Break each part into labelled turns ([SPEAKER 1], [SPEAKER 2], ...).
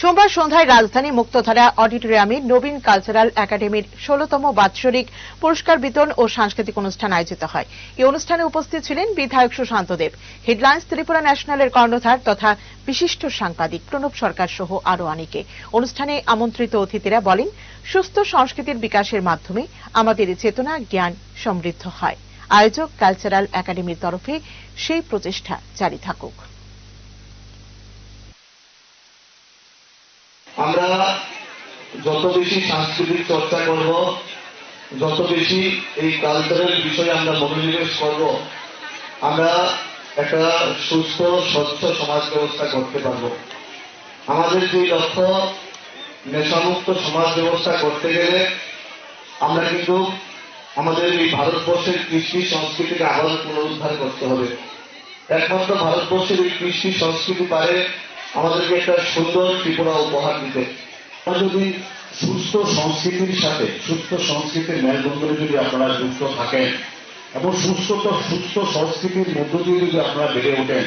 [SPEAKER 1] সোমবার সন্ধ্যায় রাজধানী মুক্তধারা অডিটোরিয়ামে নবীন কালচারাল একাডেমির ষোলতম বাৎসরিক পুরস্কার বিতরণ ও সাংস্কৃতিক অনুষ্ঠান আয়োজিত হয়। এই অনুষ্ঠানে উপস্থিত ছিলেন বিধায়ক সুশান্ত দেব, হেডলাইন্স ত্রিপুরা ন্যাশনালের কর্ণধার তথা বিশিষ্ট সাংবাদিক প্রণব সরকার সহ আরও অনেকে। অনুষ্ঠানে আমন্ত্রিত অতিথিরা বলেন, সুস্থ সংস্কৃতির বিকাশের মাধ্যমে আমাদের চেতনা, জ্ঞান সমৃদ্ধ হয়। আয়োজক কালচারাল একাডেমির তরফে সেই প্রচেষ্টা জারি থাকুক।
[SPEAKER 2] আমরা যত বেশি সাংস্কৃতিক চর্চা করব, যত বেশি এই কালচারের বিষয়ে আমরা মনোনিবেশ করব, আমরা একটা সুস্থ, স্বচ্ছ সমাজ ব্যবস্থা করতে পারব। আমাদের যে লক্ষ্য, নেশামুক্ত সমাজ ব্যবস্থা করতে গেলে আমরা কিন্তু আমাদের এই ভারতবর্ষের কৃষ্টি সংস্কৃতিকে আবার পুনরুদ্ধার করতে হবে। একমাত্র ভারতবর্ষের এই কৃষ্টি সংস্কৃতি পারে আমাদেরকে একটা সুন্দর ত্রিপুরা উপহার দিতে।
[SPEAKER 3] যদি সুস্থ সংস্কৃতির সাথে, সুস্থ সংস্কৃতির মেলবন্ধনে যদি আপনারা যুক্ত থাকেন, এবং সুস্থ সুস্থ সংস্কৃতির মধ্য দিয়ে যদি আপনারা বেড়ে ওঠেন,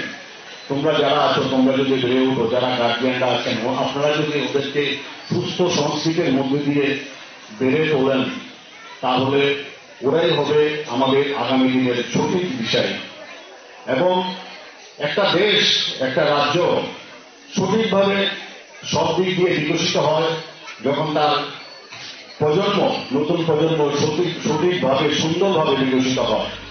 [SPEAKER 3] তোমরা যারা আছো, তোমরা যদি বেড়ে উঠো যারা গার্জিয়ানরা আছেন আপনারা যদি ওদেরকে সুস্থ সংস্কৃতির মধ্য দিয়ে বেড়ে তোলেন, তাহলে ওরাই হবে আমাদের আগামী দিনের সঠিক বিষয় এবং একটা দেশ, একটা রাজ্য সঠিকভাবে সব দিক দিয়ে বিকশিত হয় যখন তার প্রজন্ম, নতুন প্রজন্ম সঠিক, সঠিকভাবে, সুন্দরভাবে বিকশিত হয়।